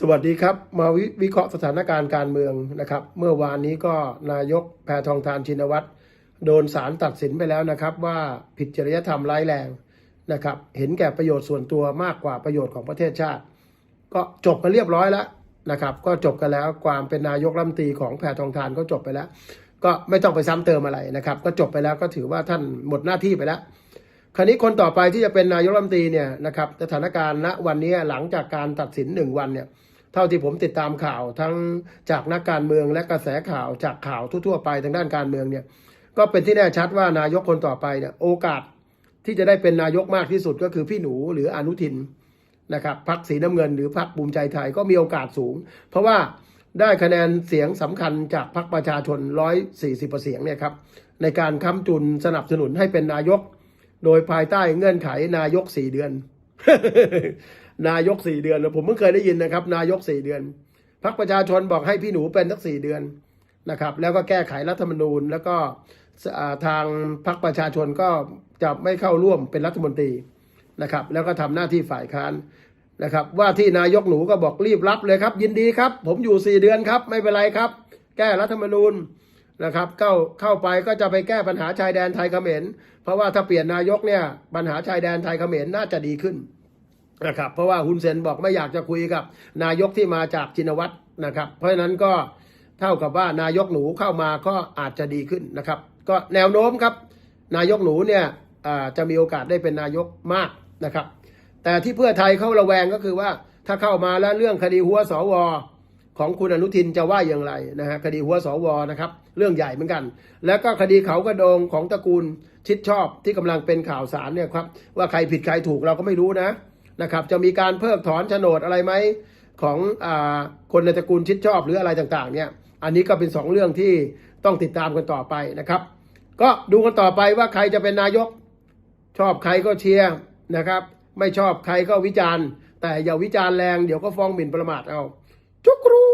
สวัสดีครับ มาวิวิเคราะห์สถานการณ์การเมืองนะครับ เมื่อวานนี้ก็นายกแพทองทานชินวัตรโดนศาลตัดสินไปแล้วนะครับ ว่าผิดจริยธรรมร้ายแรงนะครับ เห็นแก่ประโยชน์ส่วนตัวมากกว่าประโยชน์ของประเทศชาติ ก็จบกันเรียบร้อยแล้วนะครับ ก็จบกันแล้วความเป็นนายกรัฐมนตรีของแพทองทานก็จบไปแล้ว ก็ไม่ต้องไปซ้ำเติมอะไรนะครับ ก็จบไปแล้วก็ถือว่าท่านหมดหน้าที่ไปแล้ว คราวนี้คนต่อไปที่จะเป็นนายกรัฐมนตรีเนี่ยนะครับสถานการณ์ณวันนี้หลังจากการตัดสินหนึ่งวันเนี่ยเท่าที่ผมติดตามข่าวทั้งจากนักการเมืองและกระแสข่าวจากข่าวทั่วๆไปทางด้านการเมืองเนี่ยก็เป็นที่แน่ชัดว่านายกคนต่อไปเนี่ยโอกาสที่จะได้เป็นนายกมากที่สุดก็คือพี่หนูหรืออนุทินนะครับพักสีน้ำเงินหรือพักภูมิใจไทยก็มีโอกาสสูง เพราะว่าได้คะแนนเสียงสำคัญจากพรรคประชาชน 140เสียงเนี่ยครับในการค้ำจุนสนับสนุนให้เป็นนายก โดยภายใต้เงื่อนไขนายกสี่เดือน นายกสี่เดือนผมเพิ่งเคยได้ยินนะครับ นายกสี่เดือนพรรคประชาชนบอกให้พี่หนูเป็นสักสี่เดือนนะครับ แล้วก็แก้ไขรัฐธรรมนูญ แล้วก็ทางพรรคประชาชนก็จะไม่เข้าร่วมเป็นรัฐมนตรีนะครับ แล้วก็ทำหน้าที่ฝ่ายค้านนะครับ ว่าที่นายกหนูก็บอกรีบรับเลยครับ ยินดีครับ ผมอยู่สี่เดือนครับ ไม่เป็นไรครับ แก้รัฐธรรมนูญ นะครับเข้าเข้าไปก็จะไปแก้ปัญหาชายแดนไทยเขมรเพราะว่าถ้าเปลี่ยนนายกเนี่ยปัญหาชายแดนไทยเขมรน่าจะดีขึ้นนะครับเพราะว่าฮุนเซนบอกไม่อยากจะคุยกับ นายกที่มาจากจินวัตรนะครับ เพราะฉะนั้นก็เท่ากับว่านายกหนูเข้ามาก็อาจจะดีขึ้นนะครับ ก็แนวโน้มครับ นายกหนูเนี่ยจะมีโอกาสได้เป็นนายกมากนะครับ แต่ที่เพื่อไทยเขาระแวงก็คือว่าถ้าเข้ามาแล้วเรื่องคดีหัวสว ของคุณอนุทินจะว่าอย่างไรนะฮะคดีหัวสวนะครับ เรื่องใหญ่เหมือนกัน แล้วก็คดีเขากระโดงของตระกูลชิดชอบที่กำลังเป็นข่าวสารเนี่ยครับว่าใครผิดใครถูกเราก็ไม่รู้นะนะครับ จะมีการเพิกถอนโฉนดอะไรไหมของอาคนในตระกูลชิดชอบหรืออะไรต่างๆ เนี่ย อันนี้ก็เป็นสองเรื่องที่ต้องติดตามกันต่อไปนะครับ ก็ดูกันต่อไปว่าใครจะเป็นนายก ชอบใครก็เชียร์นะครับ ไม่ชอบใครก็วิจารณ์ แต่อย่าวิจารณ์แรงเดี๋ยวก็ฟ้องหมิ่นประมาทเอา จุกรูจุกรู